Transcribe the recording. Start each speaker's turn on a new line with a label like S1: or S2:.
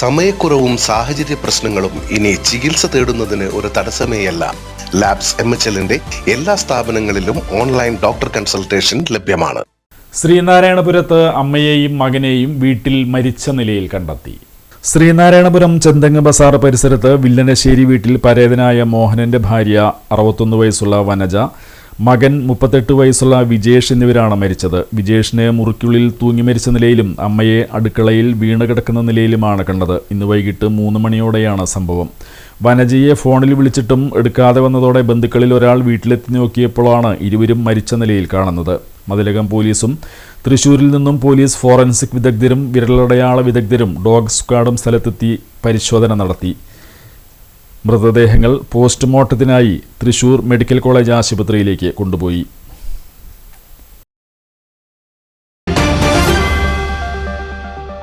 S1: സമയക്കുറവും സാഹചര്യ പ്രശ്നങ്ങളും ഇനി ചികിത്സ തേടുന്നതിന് ഒരു തടസ്സമേയല്ല. ലാബ്സ് എം എച്ച് എല്ലിന്റെ എല്ലാ സ്ഥാപനങ്ങളിലും ഓൺലൈൻ ഡോക്ടർ കൺസൾട്ടേഷൻ ലഭ്യമാണ്.
S2: ശ്രീനാരായണപുരത്ത് അമ്മയെയും മകനെയും വീട്ടിൽ മരിച്ച നിലയിൽ കണ്ടെത്തി. ശ്രീനാരായണപുരം ചെന്തങ്ങ് ബസാർ പരിസരത്ത് വില്ലനശ്ശേരി വീട്ടിൽ പരേതനായ മോഹനന്റെ ഭാര്യ അറുപത്തൊന്ന് വയസ്സുള്ള വനജ മകൻ മുപ്പത്തെട്ട് വയസ്സുള്ള വിജേഷ് എന്നിവരാണ് മരിച്ചത്. വിജേഷിനെ മുറിക്കുള്ളിൽ തൂങ്ങി മരിച്ച നിലയിലും അമ്മയെ അടുക്കളയിൽ വീണ് കിടക്കുന്ന നിലയിലുമാണ് കണ്ടത്. ഇന്ന് വൈകിട്ട് മൂന്ന് മണിയോടെയാണ് സംഭവം. വനജയെ ഫോണിൽ വിളിച്ചിട്ടും എടുക്കാതെ വന്നതോടെ ബന്ധുക്കളിൽ ഒരാൾ വീട്ടിലെത്തി നോക്കിയപ്പോഴാണ് ഇരുവരും മരിച്ച നിലയിൽ കാണുന്നത്. മതിലകം പോലീസും തൃശൂരിൽ നിന്നും പോലീസ് ഫോറൻസിക് വിദഗ്ധരും വിരലടയാള വിദഗ്ധരും ഡോഗ് സ്ക്വാഡും സ്ഥലത്തെത്തി പരിശോധന നടത്തി. മൃതദേഹങ്ങൾ പോസ്റ്റ്മോർട്ടത്തിനായി തൃശൂർ മെഡിക്കൽ കോളേജ് ആശുപത്രിയിലേക്ക് കൊണ്ടുപോയി.